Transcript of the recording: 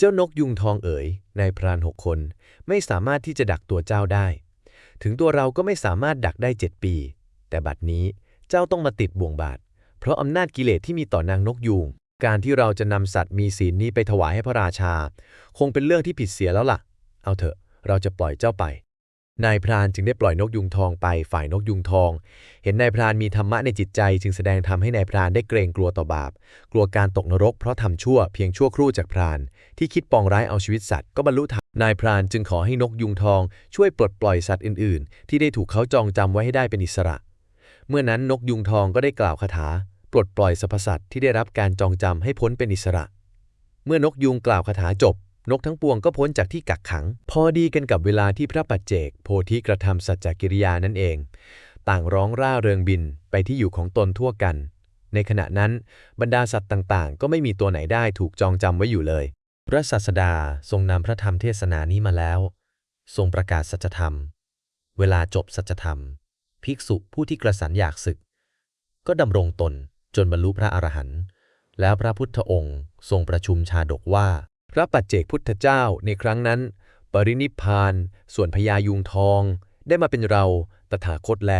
เจ้านกยุงทองเอ๋ยนายพรานหกคน ไม่สามารถที่จะดักตัวเจ้าได้ ถึงตัวเราก็ไม่สามารถดักได้เจ็ดปี แต่บัดนี้เจ้าต้องมาติดบ่วงบาท เพราะอำนาจกิเลสที่มีต่อนางนกยุง การที่เราจะนำสัตว์มีศีลนี้ไปถวายให้พระราชา คงเป็นเรื่องที่ผิดเสียแล้วล่ะ เอาเถอะ เราจะปล่อยเจ้าไป นายพรานจึงได้ปล่อยนกยุงทองไปฝ่ายนกยุงทอง เห็นนายพรานมีธรรมะในจิตใจ จึงแสดงทำให้นายพรานได้เกรงกลัวต่อบาป กลัวการตกนรกเพราะทำชั่วเพียงชั่วครู่จากพราน ที่คิดปองร้ายเอาชีวิตสัตว์ก็บรรลุธรรมนายพรานจึงขอให้นกยุงทอง ช่วยปลดปล่อยสัตว์อื่น ๆ ที่ได้ถูกเขาจองจำไว้ให้ได้เป็นอิสระ เมื่อนั้นนกยุงทองก็ได้กล่าวคาถา ปลดปล่อยสรรพสัตว์ที่ได้รับการจองจำให้พ้นเป็นอิสระ เมื่อนกยุงกล่าวคาถาจบ นกทั้งปวงก็พ้นจากที่กักขัง พอดีกันกับเวลาที่พระปัจเจก โพธิกระทำสัจจกิริยานั่นเอง ต่างร้องร่าเริงบินไปที่อยู่ของตนทั่วกัน ในขณะนั้นบรรดาสัตว์ต่างๆ ก็ไม่มีตัวไหนได้ถูกจองจำไว้อยู่เลย พระศาสดาทรงนำพระธรรมเทศนานี้มาแล้ว ทรงประกาศสัจธรรม เวลาจบสัจธรรม ภิกษุผู้ที่กระสันอยากศึก ก็ดำรงตนจนบรรลุพระอรหันต์แล้วพระพุทธองค์ทรงประชุมชาดกว่า พระปัจเจกพุทธเจ้าในครั้งนั้น ปรินิพพาน ส่วนพญายุงทอง ได้มาเป็นเรา ตถาคตแล